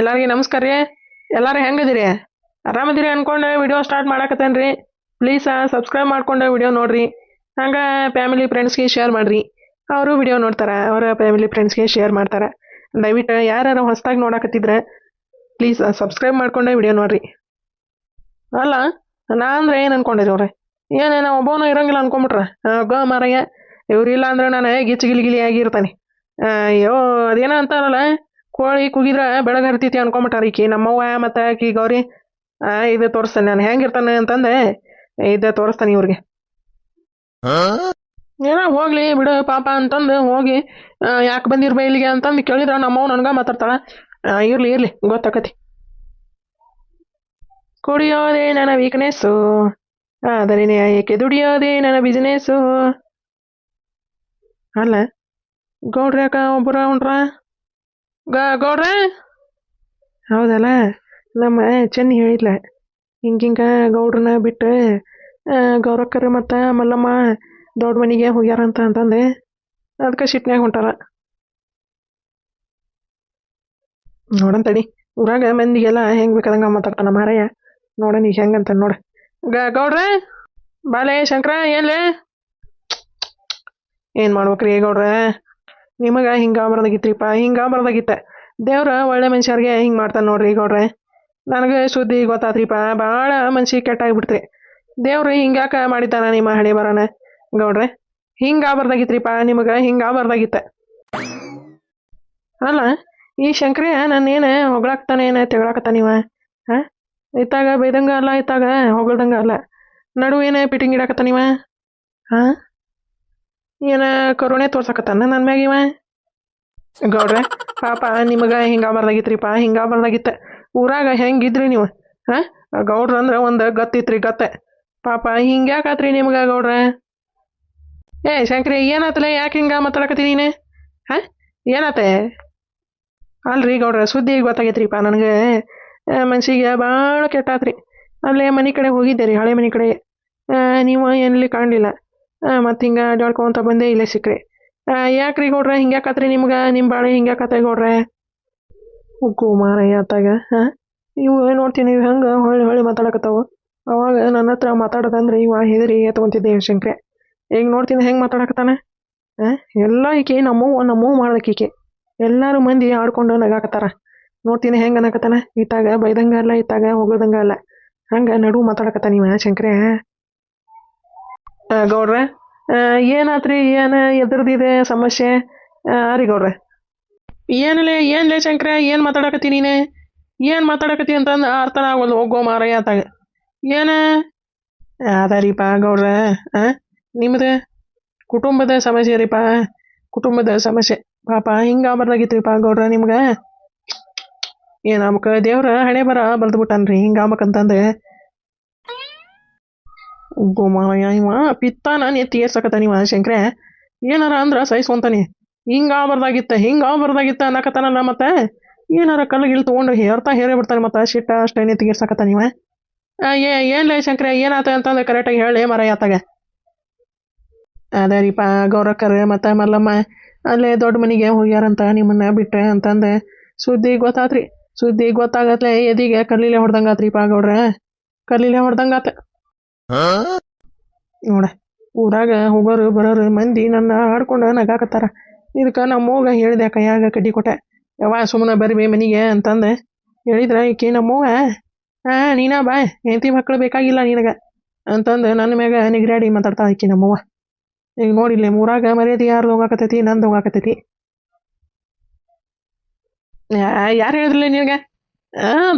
ಎಲ್ಲರಿಗೂ ನಮಸ್ಕಾರ ರೀ. ಎಲ್ಲರೂ ಹೆಂಗದಿರಿ? ಆರಾಮದಿರಿ ಅನ್ಕೊಂಡು ವಿಡಿಯೋ ಸ್ಟಾರ್ಟ್ ಮಾಡಾಕತ್ತೇನೆ ರೀ ಪ್ಲೀಸ್ ಸಬ್ಸ್ಕ್ರೈಬ್ ಮಾಡ್ಕೊಂಡು ವಿಡಿಯೋ ನೋಡಿರಿ. ಹಂಗೆ ಫ್ಯಾಮಿಲಿ ಫ್ರೆಂಡ್ಸ್ಗೆ ಶೇರ್ ಮಾಡಿರಿ. ಅವರು ವಿಡಿಯೋ ನೋಡ್ತಾರೆ, ಅವರ ಫ್ಯಾಮಿಲಿ ಫ್ರೆಂಡ್ಸ್ಗೆ ಶೇರ್ ಮಾಡ್ತಾರೆ. ದಯವಿಟ್ಟು ಯಾರು ಹೊಸದಾಗಿ ನೋಡಾಕತ್ತಿದ್ರೆ ಪ್ಲೀಸ್ ಸಬ್ಸ್ಕ್ರೈಬ್ ಮಾಡ್ಕೊಂಡೆ ವಿಡಿಯೋ ನೋಡಿರಿ. ಅಲ್ಲ, ನಾ ಅಂದ್ರೆ ಏನು ಅನ್ಕೊಂಡಿರಿ ಅವ್ರೆ? ಏನೇನೋ ಒಬ್ಬವನು ಇರಂಗಿಲ್ಲ ಅನ್ಕೊಂಬಿಟ್ರೆ? ಗ, ಮಾರಯ್ಯ, ಇವ್ರಿಲ್ಲ ಅಂದ್ರೆ ನಾನು ಗಿಚ್ಚಿ ಗಿಲಿಗಿಲಿ ಗಿಲಿ ಆಗಿರ್ತಾನೆ. ಅಯ್ಯೋ, ಅದೇನೋ ಅಂತಾರಲ್ಲ? ಕೋಳಿ ಕುಗಿದ್ರ ಬೆಳಗ್ಗೆ ಇರ್ತೈತಿ ಅನ್ಕೊಂಬಿಟ್ಟಾರ ಈಕಿ ನಮ್ಮವ್ವ, ಮತ್ತೆ ಆಕಿ ಗೌರಿ. ಇದು ತೋರಿಸ್ತಾನೆ ನಾನು. ಹೆಂಗಿರ್ತಾನೆ ಅಂತಂದೆ, ಇದು ತೋರಿಸ್ತಾನೆ ಇವ್ರಿಗೆ. ಏನೋ ಹೋಗ್ಲಿ ಬಿಡು ಪಾಪ ಅಂತಂದು ಹೋಗಿ ಯಾಕೆ ಬಂದಿರ್ಬೇ ಇಲ್ಲಿಗೆ ಅಂತಂದು ಕೇಳಿದ್ರ ನಮ್ಮವ್ ನನಗ ಮಾತಾಡ್ತಾಳ. ಇರ್ಲಿ ಇರ್ಲಿ, ಗೊತ್ತಾಕತಿ. ಕುಡಿಯೋದೇ ನನ್ನ ವೀಕ್ನೆಸ್ಸು ಆದರೆ ಏಕೆ ದುಡಿಯೋದೇ ನನ್ನ ಬಿಸ್ನೆಸ್ಸು ಅಲ್ಲ ಗೌಡ್ರಿ ಅಕ್ಕ ಒಬ್ಬರ ಉಂಡ್ರ? ಗ ಗೌಡ್ರ? ಹೌದಲ್ಲ? ನಮ್ಮ ಚೆನ್ನ ಹೇಳಿಲ್ಲ ಹಿಂಗಿಂಗ ಗೌಡ್ರನ್ನ ಬಿಟ್ಟು ಗೌರಕ್ಕರು ಮತ್ತು ಮಲ್ಲಮ್ಮ ದೊಡ್ಡ ಮನೆಗೆ ಹೋಗ್ಯಾರಂತ ಅಂತಂದೆ. ಅದಕ್ಕೆ ಸಿಟ್ನ್ಯಾಗ ಹೊಂಟಾರ. ನೋಡನ್ ತಡಿ. ಊರಾಗ ಮಂದಿಗೆಲ್ಲ ಹೆಂಗೆ ಬೇಕಾದಂಗ ಮಾತಾಡ್ತಾನ ಮಾರಯ್ಯ ನೋಡನ್ ಈಗ ಹೆಂಗಂತ ನೋಡ. ಗ ಗೌಡ್ರ? ಬಾಲೆ ಶಂಕರ ಏನ್ಲೇ ಏನು ಮಾಡ್ಬೇಕ್ರಿ ಗೌಡ್ರ? ನಿಮಗ ಹಿಂಗ ಬರ್ದಾಗಿತ್ರಿಪ್ಪ ಹಿಂಗೆ ಬರ್ದಾಗಿತ್ತ ದೇವ್ರ ಒಳ್ಳೆ ಮನುಷ್ಯರಿಗೆ ಹಿಂಗ್ ಮಾಡ್ತಾನೆ ನೋಡ್ರಿ ಗೌಡ್ರೆ. ನನಗೆ ಸುದ್ದಿ ಗೊತ್ತಾತ್ರಿಪ್ಪ ಭಾಳ ಮನ್ಸಿಗೆ ಕೆಟ್ಟಾಗ್ಬಿಡ್ತ್ರಿ ದೇವ್ರು ಹಿಂಗ್ಯಾಕೆ ಮಾಡಿದ್ದಾನ ನಿಮ್ಮ ಹಣೆ ಬರೋಣ ಗೌಡ್ರೆ? ಹಿಂಗೆ ಬರ್ದಾಗಿತ್ರಿಪ್ಪ ನಿಮಗೆ ಹಿಂಗೆ ಬರ್ದಾಗಿತ್ತ ಅಲ್ಲ, ಈ ಶಂಕ್ರಿಯ ನಾನೇನು ಹೊಗಳಾಕ್ತಾನೆ ಏನ ತೆಗಳಾಕತ್ತಾನಿವ ಹಾಂ? ಇತ್ತಾಗ ಬೈದಂಗ ಅಲ್ಲ, ಇತ್ತಾಗ ಹೊಗಳ್ದಂಗ ಅಲ್ಲ. ನಡುವೇನ ಪಿಟಿಂಗ್ ಇಡಾಕತ್ತಾನಿವ ಹಾ? ಏನ ಕರುಣೆ ತೋರ್ಸಕತ್ತಾನ ನನ್ನ ಮ್ಯಾಗ ಇವ? ಗೌಡ್ರೆ, ಪಾಪ ನಿಮಗ ಹಿಂಗ ಬರ್ದಾಗಿತ್ರಿಪ್ಪ ಹಿಂಗ ಬರ್ದಾಗಿತ್ತ. ಊರಾಗ ಹೆಂಗಿದ್ರಿ ನೀವು? ಹಾ? ಗೌಡ್ರ ಅಂದ್ರೆ ಒಂದು ಗತ್ತಿತ್ರಿ ಗತ್ತೆ ಪಾಪ ಹಿಂಗ್ಯಾಕಾತ್ರಿ ನಿಮ್ಗ ಗೌಡ್ರ? ಏ ಶಂಕ್ರಿ, ಏನಾತಲೆ? ಯಾಕೆ ಹಿಂಗ ಮಾತಾಡಕತ್ತಿ ನೀನು? ಹಾ? ಏನಾತೆ? ಅಲ್ರಿ ಗೌಡ್ರ, ಸುದ್ದಿ ಗೊತ್ತಾಗೈತ್ರಿಪ್ಪ ನನಗೆ. ಮನ್ಸಿಗೆ ಭಾಳ ಕೆಟ್ಟಾತ್ರಿ. ಅಲ್ಲೇ ಮನೆ ಕಡೆ ಹೋಗಿದ್ದೆ ರೀ, ಹಳೆ ಮನೆ ಕಡೆ. ನೀವು ಎಲ್ಲಿ ಕಾಣಲಿಲ್ಲ. ಮತ್ತು ಹಿಂಗೆ ಅಡ್ಡಾಡ್ಕೊಂತ ಬಂದೆ, ಇಲ್ಲೇ ಸಿಕ್ಕ್ರಿ. ಯಾಕ್ರಿ ಹಿಂಗೆ ಹಿಂಗ್ಯಾಕಾತ್ರಿ ನಿಮ್ಗೆ? ನಿಮ್ಮ ಬಾಳೆ ಹಿಂಗ್ಯಾಕತ್ತೆ ಗೌಡ್ರೆ? ಉಗ್ಗು ಮಾರಯ್ಯ ಆತಾಗ ಹಾಂ? ಇವು ನೋಡ್ತೀನಿ ಹೆಂಗೆ ಹೊಳ್ಳಿ ಹೊಳ್ಳಿ ಮಾತಾಡಕತ್ತಾವು. ಅವಾಗ ನನ್ನ ಹತ್ರ ಮಾತಾಡೋದಂದ್ರೆ ಇವ ಹೆದರಿ ಎತ್ಕೊಂತಿದ್ದೆ ಶಂಕ್ರೆ. ಈಗ ನೋಡ್ತೀನಿ ಹೆಂಗೆ ಮಾತಾಡಕತ್ತಾನೆ. ಹಾಂ ಎಲ್ಲ ಈಕೆ ನಮ್ಮವ್ವ ನಮ್ಮವ್ವ ಮಾಡ್ದಕ್ಕೆ ಈಕೆ. ಎಲ್ಲರೂ ಮಂದಿ ಆಡ್ಕೊಂಡು ನಗಾಕತ್ತಾರ. ನೋಡ್ತೀನಿ ಹೆಂಗೆ ಅನ್ನಕತ್ತಾನ ಇತ್ತಾಗ ಬೈದಂಗ ಅಲ್ಲ ಇತ್ತಾಗ ಹೊಗಳ್ದಂಗ ಅಲ್ಲ. ಹಂಗೆ ನಡು ಮಾತಾಡಕತ್ತಾನ ಇವ ಶಂಕ್ರೆ. ಗೌಡ್ರೆ ಏನಾತ್ರಿ, ಏನು ಎದ್ರದಿದೆ ಸಮಸ್ಯೆ? ರೀ ಗೌಡ್ರೆ. ಏನಿಲ್ಲ ಏನ್ಲೇ ಶಂಕ್ರ, ಏನು ಮಾತಾಡಕತ್ತಿ ನೀನೆ? ಏನು ಮಾತಾಡಕತ್ತಿ ಅಂತಂದು ಅರ್ಥನ ಆಗೋದು ಹೋಗೋ ಮಾರಯ್ಯ ಆತಾಗ. ಏನ? ಅದ ಗೌಡ್ರೆ ನಿಮ್ದು ಕುಟುಂಬದ ಸಮಸ್ಯೆ ರೀಪ, ಕುಟುಂಬದ ಸಮಸ್ಯೆ. ಪಾಪ, ಹಿಂಗ ಬರ್ದಾಗಿತ್ರಿಪ್ಪ ಗೌಡ್ರ ನಿಮ್ಗೆ. ಏನು ನಮ್ಗೆ ದೇವ್ರ ಹಣೆ ಬರ ಬಲ್ದ್ಬಿಟ್ಟಾನ್ರಿ ಹಿಂಗ ಆಗ್ಬೇಕಂತಂದು. ಗೋಮಾಯ ಇವ ಪಿತ್ತಾನ ಎತ್ತಿ ಏರ್ಸಕತ್ತಾನ ಇವ ಶಂಕ್ರೆ ಏನಾರ ಅಂದ್ರೆ ಸಹಿಸ್ಕೊಂತಾನೆ. ಹಿಂಗ ಆಗ್ಬಾರ್ದಾಗಿತ್ತ ಹಿಂಗ ಆಗ್ಬಾರ್ದಾಗಿತ್ತ ಅನ್ನಕತ್ತಾನಲ್ಲ ಮತ್ತೆ. ಏನಾರ ಕಲ್ಲಿಗಿಲ್ ತಗೊಂಡು ಹೇರ್ತಾ ಹೇರೇ ಬಿಡ್ತಾನೆ ಮತ್ತೆ. ಶಿಟ್ಟ ಅಷ್ಟೇ ನೆತ್ತಿಗೆ ಏರ್ಸಕತ್ತಾನ ಇವ. ಏ ಏನ್ಲೇ ಶಂಕ್ರೆ, ಏನಾತ ಅಂತಂದ್ರೆ ಕರೆಕ್ಟಾಗಿ ಹೇಳಿ ಮರ ಆತಾಗ. ಅದೇ ರೀಪ, ಗೌರಕ್ಕರ್, ಮತ್ತು ಮಲ್ಲಮ್ಮ. ಅಲ್ಲೇ ದೊಡ್ಡ ಮನೆಗೆ ಹೋಗ್ಯಾರಂತ ನಿಮ್ಮನ್ನ ಬಿಟ್ಟೆ ಅಂತಂದೆ ಸುದ್ದಿ ಗೊತ್ತಾತ್ರಿ. ಸುದ್ದಿ ಗೊತ್ತಾಗತ್ಲೆ ಎದಿಗೆ ಕಲ್ಲಿಲೆ ಹೊಡೆದಂಗಾತ್ರಿಪ್ಪ ಗೌಡ್ರೆ. ಕಲ್ಲಿಲೆ ಹೊಡ್ದಂಗಾತ. ನೋಡ, ಊರಾಗ ಹೋಗೋರು ಬರೋರು ಮಂದಿ ನನ್ನ ಆಡ್ಕೊಂಡು ನಗಾಕತ್ತಾರ. ಇದಕ್ಕೆ ನಮ್ಮ ಅವ್ಗ ಹೇಳಿದೆ, ಕೈಯಾಗ ಕಡ್ಡಿ ಕೊಟ್ಟೆ. ಯಾವ ಸುಮ್ಮನೆ ಬರ್ಬಿ ಮನೆಗೆ ಅಂತಂದೆ. ಹೇಳಿದ್ರ, ಈಕಿ ನಮ್ಮವ್ವ ಹಾ, ನೀನ ಬಾ, ಹೆಂಡತಿ ಮಕ್ಕಳು ಬೇಕಾಗಿಲ್ಲ ನಿನಗ. ಅಂತಂದು ನನ್ನ ಮ್ಯಾಗ ನಿಗ್ರಾಡಿ ಮಾತಾಡ್ತಾ ಈಕಿ ನಮ್ಮವ್ವ ಈಗ ನೋಡಿಲ್ಲ ಊರಾಗ ಮರ್ಯಾದೆ ಯಾರ್ದು ಹೋಗಾಕತ್ತೈತಿ, ನಂದು ಹೋಗಾಕತ್ತೈತಿ. ಯಾರು ಹೇಳಿದ್ರಲ್ಲ ನಿನಗೆ?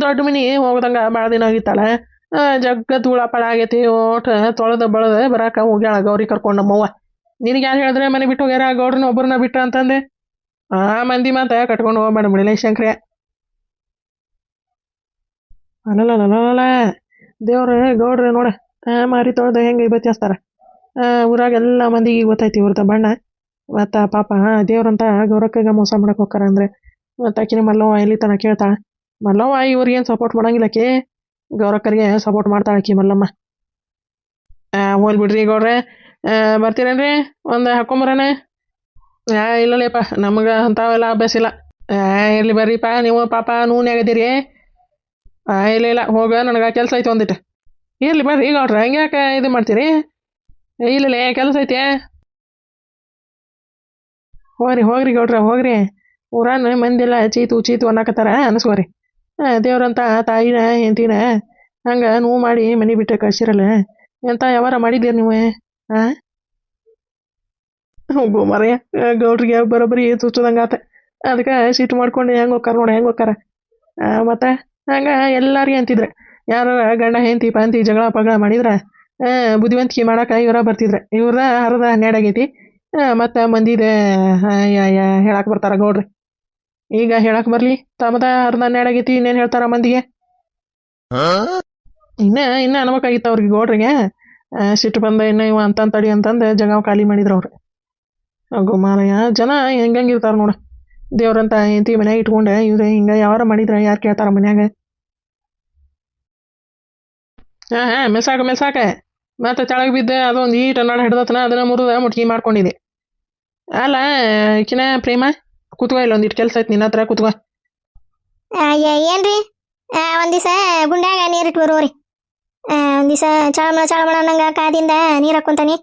ದೊಡ್ಡ ಮನಿ ಹೋಗ್ದಂಗ ಭಾಳ ದಿನ ಆಗಿತ್ತಲ್ಲ. ಜಗ್ಗ ಧೂಳ ಪಳ ಆಗೈತಿ, ಓಟ ತೊಳೆದ ಬಳದ ಬರಾಕ ಹೋಗ್ಯಾಳ ಗೌರಿ ಕರ್ಕೊಂಡು ನಮ್ಮವ್ವ. ನಿನಗೆ ಯಾರು ಹೇಳಿದ್ರೆ ಮನೆ ಬಿಟ್ಟು ಹೋಗ್ಯಾರ, ಗೌಡ್ರನ್ನ ಒಬ್ಬರನ್ನ ಬಿಟ್ಟ ಅಂತಂದೆ. ಆ, ಮಂದಿ ಮಾತ ಕಟ್ಕೊಂಡು ಹೋಗ್ಬೇಡ ಬಿಡಲೇ ಶಂಕ್ರೆ. ಅಲ್ಲಲ್ಲ ದೇವ್ರ, ಗೌಡ್ರ, ನೋಡ. ಮಾರಿ ತೊಳೆದ ಹೆಂಗೆ ಬತ್ತಿಸ್ತಾರ ಊರಾಗ ಎಲ್ಲ ಮಂದಿಗೆ ಗೊತ್ತೈತಿ ಇವ್ರದ ಬಣ್ಣ. ಮತ್ತು ಪಾಪ ದೇವ್ರಂತ ಗೌರಕ್ಕಗ ಮೋಸ ಮಾಡಕ್ ಹೋಗ್ತಾರ ಅಂದ್ರೆ ಮತ್ತು ಆಕಿನ ಮಲ್ಲವ್ವ ಎಲ್ಲಿ ತನಕ ಕೇಳ್ತಾಳೆ? ಮಲ್ಲವ್ವ ಇವ್ರಿಗೇನು ಸಪೋರ್ಟ್ ಮಾಡಂಗಿಲ್ಲ ಆಕಿ ಗೌರಕ್ಕರಿಗೆ ಸಪೋರ್ಟ್ ಮಾಡ್ತಾಳೆ ಆಕಿ ಮಲ್ಲಮ್ಮ. ಹೋಲ್ ಬಿಡ್ರಿ ಗೌಡ್ರೆ ಬರ್ತೀರೇನ್ರಿ? ಒಂದು ಇಲ್ಲ ಇಲ್ಲಲೇಪ ನಮಗೆ ಅಂಥವೆಲ್ಲ ಅಭ್ಯಾಸ ಇಲ್ಲ. ಇರಲಿ ಬರ್ರಿಪ್ಪ ನೀವು ಪಾಪ ನೂನ್ಯಾಗದಿರಿ ಇಲ್ಲ ಇಲ್ಲ, ಹೋಗ, ನನಗೆ ಕೆಲಸ ಐತೆ ಒಂದಿಟ್ಟು ಇರಲಿ ಬರ್ರಿ ಈಗ ಅವ್ರ ಹಂಗ್ಯಾಕೆ ಇದು ಮಾಡ್ತೀರಿ? ಇಲ್ಲ ಇಲ್ಲ ಕೆಲಸ ಐತೆ? ಹೋಗ್ರಿ ಹೋಗ್ರಿ ಗೌಡ್ರ, ಹೋಗ್ರಿ. ಊರಾನ ಮಂದಿಲ್ಲ ಚೀತು ಚೀತು ಅನ್ನಕತ್ತಾರ, ಅನ್ಸ್ಕೋರಿ. ದೇವ್ರಂತ ತಾಯಿನ, ಹೆಂಡತಿನ, ಹಂಗೆ ನೋವು ಮಾಡಿ ಮನೆ ಬಿಟ್ಟ ಕಳ್ಸಿರಲ್ಲ. ಎಂತ ಯಾವಾರ ಮಾಡಿದ್ದೀರಿ ನೀವು? ಹಾಂ ಮರೆಯ ಗೌಡ್ರಿಗೆ ಬರೋಬ್ಬರಿ ಚುಚ್ಚದಂಗಾತ ಅದಕ್ಕೆ ಸಿಟ್ಟು ಮಾಡ್ಕೊಂಡು ಹೆಂಗೆ ಹೋಗ್ಕಾರ ನೋಡಿ, ಹೆಂಗೆ ಹೋಕ್ಕಾರ? ಮತ್ತೆ? ಹಂಗೆ ಎಲ್ಲರಿಗೆ ಅಂತಿದ್ರೆ. ಯಾರು ಗಂಡ, ಹೆಂಡತಿ, ಪಂತಿ, ಜಗಳ, ಪಗಳ ಮಾಡಿದ್ರೆ ಬುದ್ಧಿವಂತಿಕೆ ಮಾಡೋಕೆ ಇವರ ಬರ್ತಿದ್ರೆ. ಇವ್ರದ ಹರದ ಹನ್ನೆರಡು ಆಗೈತಿ. ಮತ್ತು ಮಂದಿದೆ ಹೇಳಕ್ಕೆ ಬರ್ತಾರ ಗೌಡ್ರಿ. ಈಗ ಹೇಳಕ್ಕೆ ಬರಲಿ. ತಮದ ಅರ್ಧ ಹನ್ನೆರಡು ಆಗೈತಿ ಇನ್ನೇನು ಹೇಳ್ತಾರ ಮಂದಿಗೆ? ಇನ್ನ ಇನ್ನ ಅನ್ಬೇಕಾಗಿತ್ತು ಅವ್ರಿಗೆ ಗೌಡ್ರಿಗೆ. ಸಿಟ್ಟು ಬಂದ ಇನ್ನ ಇವ ಅಂತ ತಡಿ ಅಂತಂದು ಜಗ ಖಾಲಿ ಮಾಡಿದ್ರು ಅವ್ರು. ಅಗೋ ಮಾಲಯ್ಯ ಜನ ಹೆಂಗಂಗಿರ್ತಾರ ನೋಡು. ದೇವ್ರಂತ ಹೆಂಡತಿ ಮನ್ಯಾಗ ಇಟ್ಕೊಂಡೆ ಇವ್ರೆ ಹಿಂಗ ಯಾವಾರ ಮಾಡಿದ್ರ ಯಾರು ಕೇಳ್ತಾರ ಮನ್ಯಾಗ? ಹಾಂ ಹಾಂ, ಮೆಸಾಕ ಮೆಸಾಕ. ಮತ್ತೆ ತೆಳಗೆ ಬಿದ್ದೆ ಅದೊಂದು ಈಟ ಅನ್ನಾಡ ಹಿಡ್ದತನ, ಅದನ್ನ ಮುರಿದ ಮುಟ್ಕಿ ಮಾಡ್ಕೊಂಡಿದೆ. ಅಲ್ಲ ಕಿನ ಪ್ರೇಮ? ಕೂತ್ಕೋ ಇಲ್ಲ ಒಂದಿಟ್ಟು ಕೆಲಸ ಐತಿ ನಿನ್ನ ಹತ್ರ ಕೂತ್ಕೋ. ಏನ್ರಿ? ಆ, ಒಂದ್ ದಿವಸ ಗುಂಡ್ಯಾಗ ನೀರಿಟ್ಟು ಬರುವ್ರಿ ಒಂದ್ ದಿವಸ ಚಳಮಳ ಚಳಮಳ ಅನ್ನಂಗ ಕಾದಿಂದ ನೀರ್ ಹಾಕೊಂತಾನಿ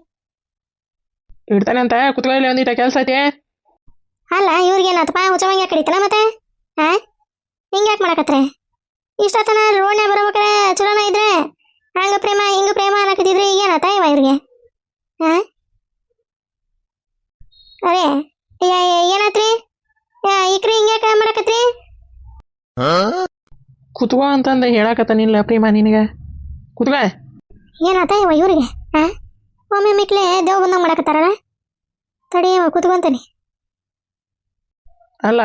ಇಡ್ತಾನೆ ಅಂತ ಕೂತ್ಕೋ ಇಲ್ಲ ಒಂದಿಟ ಕೆಲಸ ಐತಿ. ಅಲ್ಲ ಇವ್ರಿಗೇನಾತಪ್ಪ ಹುಚ್ಚವಂಗೆ ಕಡಿತಾನ ಮತ್ತೆ? ಹಾ ಹಿಂಗ್ಯಾಕ್ ಮಾಡಕತ್ರೆ? ಇಷ್ಟೊತ್ತನ ರೋಡ್ನ್ಯಾಗ ಬರ್ಬೇಕಾರೆ ಚಲೋನ ಇದ್ರೆ ಹಂಗ ಪ್ರೇಮ ಹಿಂಗ ಪ್ರೇಮ ಅನ್ನಕತ್ತಿದ್ರಿ ಏನಾತ ಇವ ಇವ್ರಿಗೆ? ಹಾ ಅರೇ ಏನಾತ್ರಿ? ಯಾ- ಹಿಂಗೆ ಹಿಂಗ್ಯಾಕ ಮಾಡಕತ್ರಿ? ಕೂತ್ಕೋ ಅಂತಂದು ಹೇಳಕತ್ತಾನಿಲ್ಲ ಪ್ರೇಮ ನಿನಗೆ. ಕುತ್ಕ. ಏನಾತ ಇವ ಇವರಿಗೆ? ಹಾ ಒಮ್ಮೆ ಮಿಕ್ಲೆ ದೇವ್ ಬಂದಂಗ ಮಾಡಕತ್ತಾರ? ತಡಿ ಇವ ಕುತ್ಕೊಂತಾನೆ ಅಲ್ಲ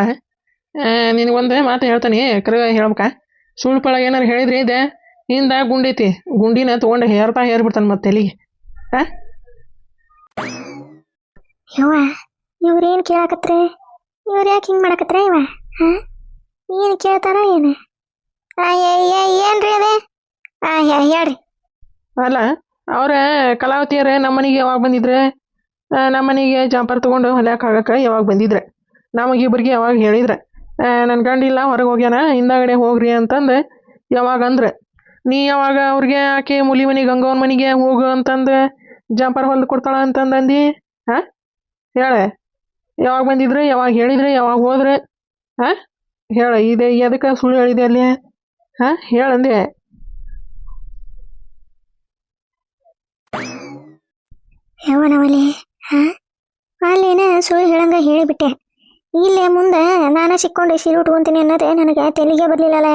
ನಿನಗೊಂದು ಮಾತು ಹೇಳ್ತಾನೆ ಕರೆ ಹೇಳ್ಬೇಕಾ? ಸುಳ್ಳು ಪಳ ಏನಾರು ಹೇಳಿದ್ರಿ ಇದೆ? ಹಿಂದ ಗುಂಡೈತಿ ಗುಂಡಿನ ತೊಗೊಂಡು ಹೇರ್ತಾ ಹೇರ್ಬಿಡ್ತಾನೆ ಮತ್ತೆ ತಲೆಗೆ. ಯವ್ವ ಏನು ಕೇಳಾಕತ್ರೆ? ಇವ್ರ ಯಾಕೆ ಹಿಂಗ್ ಮಾಡಕತ್ರ ಇವ? ಏನ್? ಕೇಳ್ತಾರ ಏನ ಏನ್ರಿ ಅದೇ? ಹೇಳ್ರಿ. ಅಲ್ಲ, ಅವ್ರ ಕಲಾವತಿಯರ ನಮ್ಮನಿಗೆ ಮನೆಗೆ ಯಾವಾಗ ಬಂದಿದ್ರೆ? ನಮ್ಮನಿಗೆ ಜಾಂಪರ್ ತಗೊಂಡು ಹೊಲ್ಯಾಕ ಆಗಕ್ಕೆ ಯಾವಾಗ ಬಂದಿದ್ರೆ? ನಮಗಿಬ್ಬರಿಗೆ ಯಾವಾಗ ಹೇಳಿದ್ರೆ? ನನ್ನ ಗಂಡಿಲ್ಲ, ಹೊರಗೆ ಹೋಗ್ಯಾನ, ಹಿಂದಾಗಡೆ ಹೋಗ್ರಿ ಅಂತಂದು ಯಾವಾಗ ಅಂದ್ರೆ? ನೀ ಯಾವಾಗ ಅವ್ರಿಗೆ ಆಕೆ ಮುಲಿ ಮನೆಗೆ ಗಂಗವನ ಮನೆಗೆ ಹೋಗು ಅಂತಂದು ಜಾಂಪರ್ ಹೊಲ್ದು ಕೊಡ್ತಾಳ ಅಂತಂದು ಅಂದು? ಹಾಂ? ಹೇಳೆ. ಯಾವಾಗ ಬಂದಿದ್ರೆ? ಯಾವಾಗ ಹೇಳಿದ್ರೆ? ಯಾವಾಗ ಹೋದ್ರೆ? ಹಾಂ? ಹೇಳ, ಇದೆ, ಎದಕ್ಕೆ ಸುಳ್ಳು ಹೇಳಿದೆ ಅಲ್ಲಿ? ಹಾಂ? ಹೇಳಂದೆ ಯವ್ವನವಲ್ಲಿ ಹಾ? ಅಲ್ಲೇನ ಸುಳ್ಳು ಹೇಳಂಗ ಹೇಳಿಬಿಟ್ಟೆ. ಇಲ್ಲೇ ಮುಂದೆ ನಾನು ಸಿಕ್ಕೊಂಡು ಸೀರೆ ಉಟ್ಕೊಂತೀನಿ ಅನ್ನೋದೇ ನನಗೆ ತೆಲಿಗೆ ಬರಲಿಲ್ಲಲ್ಲ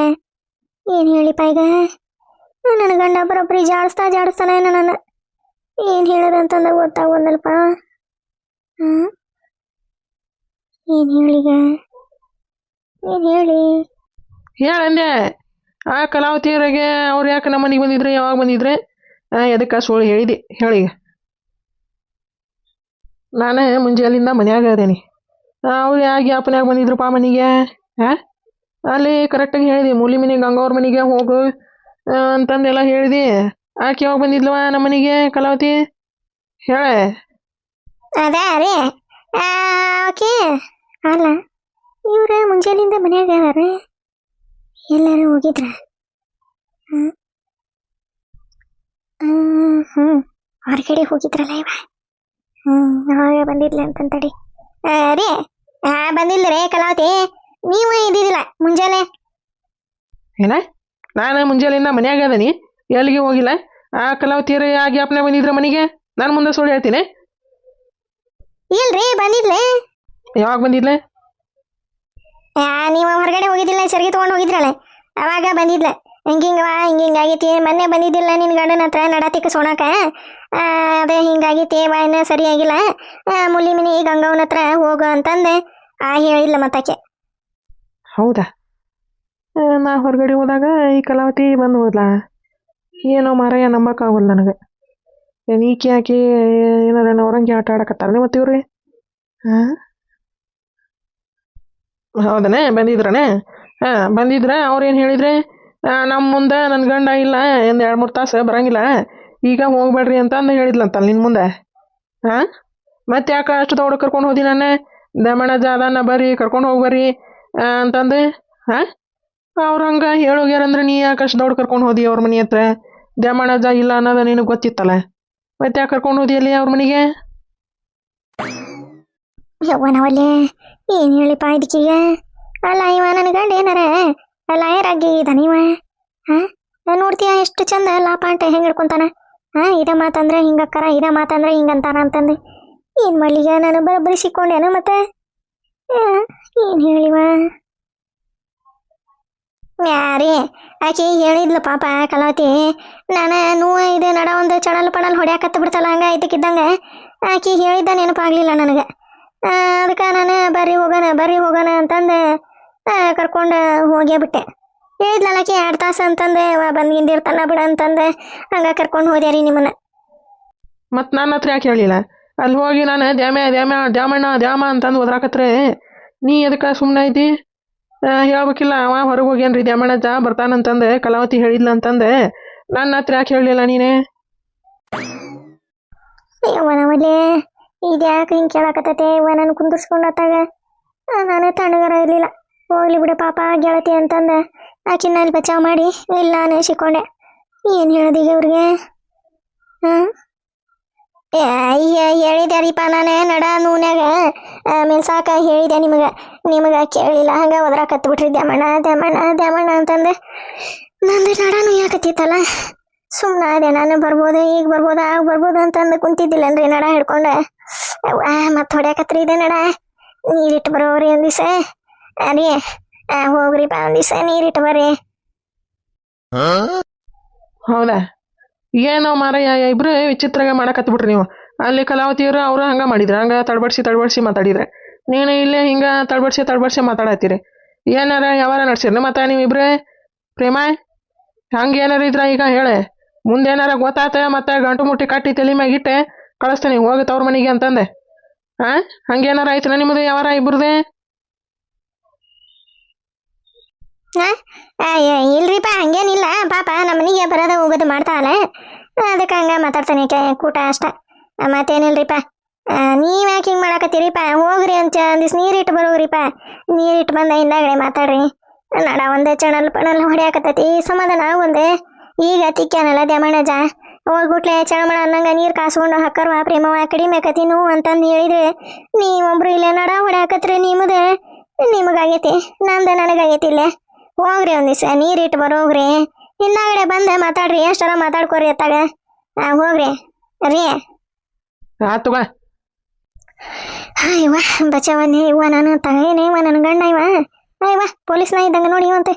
ಏನು ಹೇಳಿಪ್ಪ ಈಗ? ನನ್ನ ಗಂಡ ಬರೋಬ್ಬರಿ ಜಾಡಿಸ್ತಾ ಜಾಡಿಸ್ತಾನೆ ನನ್ನ ಏನ್ ಹೇಳೋದಂತಂದ ಗೊತ್ತಾಗೋದಲ್ಪ ಹಾ? ಏನ್ ಹೇಳಿಗ ಏನ್ ಹೇಳಿ? ಹೇಳಂದೆ ಆ ಕಲಾವತಿಯರಿಗೆ ಅವ್ರು ಯಾಕೆ ನಮ್ಮ ಮನೆಗೆ ಬಂದಿದ್ರೆ ಯಾವಾಗ ಬಂದಿದ್ರೆ? ಎದಕ್ಕೆ ಸುಳ್ಳು ಹೇಳಿದೆ. ಹೇಳಿ ನಾನು ಮುಂಜಾಲಿಂದ ಮನ್ಯಾಗ ಅದೇನಿ ಅವ್ರು ಯಾವ ಬಂದಿದ್ರು ಪಾ ಮನೆಗೆ? ಹಾಂ ಅಲ್ಲಿ ಕರೆಕ್ಟಾಗಿ ಹೇಳಿದೆ. ಮೂಲಿ ಮನೆಗೆ ಗಂಗವ್ರ ಮನೆಗೆ ಹೋಗು ಅಂತಂದೆಲ್ಲ ಹೇಳಿದೆ. ಆಕೆ ಯಾವಾಗ ಬಂದಿದ್ಲವ ನಮ್ಮ ಮನೆಗೆ ಕಲಾವತಿ? ಹೇಳೆ. ಅದೇ ರೀ. ಓಕೆ. ಅಲ್ಲ ಇವ್ರ ಮುಂಜಾನಿಂದ ಮನ್ಯಾಗ ಅದಾರ ಎಲ್ಲಾರು ಹೋಗಿದ್ರ? ಹ್ಮ್ ಹೊರಗಡೆ ಹೋಗಿದ್ರಲ್ಲ ಇವ? ಹ್ಮ್ ಅವಾಗ ಬಂದಿದ್ಲ ಅಂತಂತಡಿ ರೀ ಆ ಬಂದಿಲ್ಲ ರೇ ಕಲಾವತಿ. ನೀವು ಇದ್ದಿದ್ದಿಲ್ಲ ಮುಂಜಾನೆ. ಏನ? ನಾನು ಮುಂಜಾನೆಯಿಂದ ಮನ್ಯಾಗ ಅದನಿ. ಎಲ್ಲಿಗೆ ಹೋಗಿಲ್ಲ? ಆ ಕಲಾವತಿಯರ ಆ ಗ್ಯಾಪ್ನಾಗ ಬಂದಿದ್ರು ಮನೆಗೆ? ನಾನು ಮುಂದೆ ಸುಳ್ಳು ಹೇಳ್ತೀನಿ. ಇಲ್ರಿ ಬಂದಿದ್ಲೆ. ಯಾವಾಗ ಬಂದಿದ್ಲೆ? ನೀವು ಹೊರಗಡೆ ಹೋಗಿದ್ದಿಲ್ಲ ಸರಿಗೆ ತಗೊಂಡು ಹೋಗಿದ್ರಲ್ಲ? ಅವಾಗ ಬಂದಿದ್ಲ. ಹಿಂಗಿಂಗವ ಹಿಂಗಿಂಗ್ ಆಗೈತಿ. ಮೊನ್ನೆ ಬಂದಿದ್ದಿಲ್ಲ ನಿನ್ನ ಗಂಡನ ಹತ್ರ ನಡತಿಕ ಸೋಣಾಕ. ಅದೇ ಹಿಂಗಾಗೈತಿ ಇನ್ನೂ ಸರಿಯಾಗಿಲ್ಲ ಮುಲ್ಲಿ ಮುಲಿ ಮಿನಿ ಗಂಗವನ ಹತ್ರ ಹೋಗು ಅಂತಂದೆ. ಆ ಹೇಳಿಲ್ಲ ಮತ್ತಾಕೆ ಹೌದಾ? ನಾ ಹೊರಗಡೆ ಹೋದಾಗ ಈ ಕಲಾವತಿ ಬಂದು ಹೋದ್ಲಾ? ಏನೋ ಮಾರಾಯ ನಂಬಕ್ಕಾಗಲ್ಲ ನನಗೆ. ಏನು ಈಕೆ ಆಕಿ ಏನಾರ ನವರಂಗಿ ಆಟ ಆಡಕತ್ತಾರನೆ ಮತ್ತೆ ಇವ್ರಿ ಹಾಂ ಹೌದನೇ ಬಂದಿದ್ರನೇ ಹಾಂ, ಬಂದಿದ್ರೆ ಅವ್ರೇನು ಹೇಳಿದ್ರೆ ನಮ್ಮ ಮುಂದೆ ನನ್ನ ಗಂಡ ಇಲ್ಲ ಒಂದು ಎರಡು ಮೂರು ತಾಸು ಬರಂಗಿಲ್ಲ. ಈಗ ಹೋಗ್ಬೇಡ್ರಿ ಅಂತ ಅಂದು ಹೇಳಿದ್ಲಂತಲ್ಲ ನಿನ್ನ ಮುಂದೆ. ಹಾಂ? ಮತ್ತೆ ಯಾಕೆ ಅಷ್ಟು ದೌಡ ಕರ್ಕೊಂಡು ಹೋದಿ ನಾನೇ? ದಮಣ ಜಾದನ ಬರ್ರಿ, ಕರ್ಕೊಂಡು ಹೋಗಿ ಅಂತಂದು, ಹಾಂ? ಅವ್ರು ಹಂಗೆ ಹೇಳೋಗ್ಯಾರಂದ್ರೆ ನೀ ಯಾಕೆ ಅಷ್ಟು ದೌಡ್ ಕರ್ಕೊಂಡು ಹೋದಿ ಅವ್ರ ಮನೆ ಹತ್ರ? ಜಾ ಇಲ್ಲ ಅನ್ನೋದು ನಿನಗೆ ಗೊತ್ತಿತ್ತಲ್ಲ? ಮತ್ತೆ ಯಾಕೆ ಕರ್ಕೊಂಡು ಹೋದಿ ಅಲ್ಲಿ ಅವ್ರ ಮನೆಗೆ? ಯವ್ವನವಲ್ಲೇ, ಏನು ಹೇಳಿಪ್ಪ ಇದಕ್ಕೀಗ? ಅಲ್ಲ ಇವ ನನ್ನ ಗಂಡ ಏನಾರ? ಲಾಯರಾಗಿ ಇದ್ದಾನೆ ಇವ ಹಾಂ? ನೋಡ್ತೀಯ ಎಷ್ಟು ಚಂದ ಲಾಪಾಂಟ ಹೆಂಗೆ ಹಿಡ್ಕೊಂತಾನ ಹಾಂ? ಇದ ಮಾತಂದ್ರೆ ಹಿಂಗಕ್ಕರ ಇದ ಮಾತಂದ್ರೆ ಹಿಂಗಂತಾನ ಅಂತಂದು. ಏನು ಮಾಡ್ಲಿಗ? ನಾನು ಬರೋಬ್ಬರಿ ಸಿಕ್ಕೊಂಡೇನ ಮತ್ತೆ? ಏನು ಹೇಳಿವ? ಯಾರೇ, ಆಕೆ ಹೇಳಿದ್ಲು ಪಾಪ ಕಲಾವತಿ. ನಾನು ನೋವು ಇದೆ ನಡ ಒಂದು ಚಡಲ್ ಪಡಲ್ ಹೊಡ್ಯಾಕತ್ತ ಬಿಡ್ತಲ್ಲ ಹಂಗೆ ಇದಕ್ಕಿದ್ದಂಗೆ. ಆಕೆ ಹೇಳಿದ್ದ ನೆನಪಾಗ್ಲಿಲ್ಲ ನನಗೆ. ಅದಕ್ಕೆ ನಾನು ಬರ್ರಿ ಹೋಗೋಣ ಬರ್ರಿ ಹೋಗೋಣ ಅಂತಂದು ಕರ್ಕೊಂಡು ಹೋಗೇ ಬಿಟ್ಟೆ. ಹೇಳಿದ್ಲಲ್ಲ ಆಕೆ ಎರಡು ತಾಸು ಅಂತಂದೆ ಬಂದ್ಗಿಂದಿರ್ತಾನ ಬಿಡ ಅಂತಂದೆ ಹಂಗೆ ಕರ್ಕೊಂಡು ಹೋದೆ ರೀ ನಿಮ್ಮನ್ನ. ಮತ್ತು ನನ್ನ ಹತ್ರ ಯಾಕೆ ಹೇಳಿಲ್ಲ ಅಲ್ಲಿ ಹೋಗಿ ನಾನು ದ್ಯಾಮ ದ್ಯಾಮ ದ್ಯಾಮಣ್ಣ ದ್ಯಾಮ ಅಂತಂದು ಓದ್ರಾಕತ್ರೆ ನೀ ಎದಕ್ಕೆ ಸುಮ್ಮನೆ ಐತಿ ಹೇಳ್ಬೇಕಿಲ್ಲ ಅವ ಹೊರಗೆ ಹೋಗ್ಯಾನ್ರಿ ದ್ಯಾಮಣ್ಣಜ್ಜ ಬರ್ತಾನಂತಂದೆ ಕಲಾವತಿ ಹೇಳಿದ್ಲ ಅಂತಂದೆ ನನ್ನ ಹತ್ರ ಯಾಕೆ ಹೇಳಲಿಲ್ಲ ನೀನೇ? ಅಯ್ಯವ್ವ ಇದು ಯಾಕೆ ಹಿಂಗೆ ಕೇಳಕತ್ತೈತೆ? ಇವ ನಾನು ಕುಂದಿರ್ಸ್ಕೊಂಡತ್ತಾಗ ನಾನು ತಣ್ಣಗರ ಇರಲಿಲ್ಲ. ಹೋಗ್ಲಿ ಬಿಡು ಪಾಪ, ಗೆಳತಿ ಅಂತಂದ. ಆಕಿನ ಅಲ್ಲಿ ಬಚಾವ್ ಮಾಡಿ ಇಲ್ಲ ನಾನೇ ಸಿಕ್ಕೊಂಡೆ. ಏನು ಹೇಳೋದೀಗ ಇವ್ರಿಗೆ? ಹಾಂ ಹೇಳಿದೆ ರೀಪ ನಾನೇ ನಡ ನೂನ್ಯಾಗ. ಆಮೇಲೆ ಸಾಕ ಹೇಳಿದೆ ನಿಮಗೆ. ನಿಮಗೆ ಕೇಳಿಲ್ಲ, ಹಂಗೆ ಕತ್ತ ಬಿಟ್ರಿ ದ್ಯಾಮಣ್ಣ ದ್ಯಾಮಣ್ಣ ದ್ಯಾಮಣ್ಣ ಅಂತಂದೆ. ನಂದು ನಡ ನುಯ್ಯಾಕತ್ತಿತ್ತಲ್ಲ ಸುಮ್ಮನೆ ಅದೇ ನಾನು ಬರ್ಬೋದು ಈಗ ಬರ್ಬೋದು ಆಗ ಬರ್ಬೋದು ಕುಂತಿದ್ದಿಲ್ಲ ಕುಂತಿದ್ದಿಲ್ಲನ್ರಿ ನಡ ಹಿಡ್ಕೊಂಡೆ. ಮತ್ತೆ ಹೊಡ್ಯಾಕತ್ರಿ ಇದೆ ನಡ. ನೀರಿಟ್ಟು ಬರೋರಿ ಒಂದ್ ದಿವಸ. ಅರಿ ಹೋಗ್ರಿ ಹೋಗ್ರಿಪ್ಪ ಒಂದ್ ದಿವಸ ನೀರಿಟ್ಟು ಬರ್ರಿ. ಹೌದಾ? ಏನೋ ಮಾರಯ್ಯ ಇಬ್ರು ವಿಚಿತ್ರಾಗ ಮಾಡಕತ್ ಬಿಟ್ರಿ ನೀವು. ಅಲ್ಲಿ ಕಲಾವತಿಯವರು ಅವರು ಹಂಗ ಮಾಡಿದ್ರು. ಹಂಗ ತಡ್ಬಡ್ಸಿ ತಡ್ಬಡ್ಸಿ ಮಾತಾಡಿದ್ರೆ. ನೀನು ಇಲ್ಲೇ ಹಿಂಗ ತಡ್ಬಡ್ಸಿ ತಡ್ಬಡ್ಸಿ ಮಾತಾಡತ್ತೀರಿ. ಏನಾರ ಯಾವಾರ ನಡ್ಸಿರಿ ಮತ್ತೆ ನೀವು ಇಬ್ರೇ ಪ್ರೇಮ? ಹಂಗೆ ಏನಾರ ಇದ್ರ ಈಗ ಹೇಳೆ. ಮುಂದೆ ಏನಾರ ಗೊತ್ತಾತ ಮತ್ತೆ ಗಂಟು ಮುಟ್ಟಿ ಕಟ್ಟಿ ತಲೆ ಮ್ಯಾಗಿಟ್ಟೆ ಕಳಿಸ್ತೀನಿ, ಹೋಗಿ ತವ್ರ ಮನೆಗೆ ಅಂತಂದೆ. ಹಾಂ ಹಂಗೇನಾರ ಆಯ್ತು ನಿಮ್ಮದು ಯಾವಾರ ಇಬ್ರದೇ? ಇಲ್ರಿಪ್ಪ, ಹಂಗೇನಿಲ್ಲ. ಪಾಪ ನಮ್ಮ ಮನೆಗೆ ಬರೋದು ಹೋಗೋದು ಮಾಡ್ತಾವಲ್ಲ ಅದಕ್ಕೆ ಹಂಗೆ ಮಾತಾಡ್ತಾನೆ ಕೂಟ ಅಷ್ಟ. ಮತ್ತೇನಿಲ್ರಿಪ್ಪ? ನೀವು ಯಾಕೆ ಹಿಂಗೆ ಮಾಡಕತ್ತೀರಿಪ್ಪ? ಹೋಗ್ರಿ ಅಂತ ಒಂದಿವ್ಸ ನೀರಿಟ್ಟು ಬರೋಗ್ರಿಪ್ಪ. ನೀರಿಟ್ಟು ಬಂದ ಹಿಂದಾಗಡೆ ಮಾತಾಡ್ರಿ. ನಡ, ಒಂದೇ ಚಣಲ್ ಪಣಲ್ ಹೊಡ್ಯಾಕತ್ತೈತಿ. ಸಮಾಧಾನ ಒಂದೇ. ಈಗ ತಿಕ್ಕ್ಯಾನಲ್ಲ ದ್ಯಾಮಣ್ಣಜ ಹೋಗ್ಬಿಟ್ಲೆ ಚಳಮಳ ಅನ್ನಂಗ ನೀರು ಕಾಸ್ಕೊಂಡು ಹಾಕರ್ವ ಪ್ರೇಮವ ಕಡಿಮೆ ಕತಿನು ನೋವು ಅಂತಂದು ಹೇಳಿದ್ರೆ ನೀವೊಬ್ರು ಇಲ್ಲೇ ನಡ ಹೊಡ್ಯಾಕತ್ರಿ ನಿಮ್ಮದೇ ನಿಮಗಾಗೈತಿ ನಂದ ನನಗಾಗೈತಿ ಇಲ್ಲೇ ಹೋಗ್ರಿ ಒಂದ್ ದಿವಸ ನೀರಿಟ್ಟು ಬರೋಗ್ರಿ ಹಿಂದಾಗಡೆ ಬಂದೆ ಮಾತಾಡ್ರಿ ಎಷ್ಟರ ಮಾತಾಡ್ಕೋರಿ ಅತ್ತಾಗ ಹೋಗ್ರಿ ರೀ. ಆತು ಬಾ ಇವ ಬಚಾವ ಇವ ನಾನು ತಗೇನೆ ಇವ ನನ್ನ ಗಂಡ ಇವ ಇವ ಪೊಲೀಸ್ನ ಇದ್ದಂಗ ನೋಡಿ ಇವಂತೆ.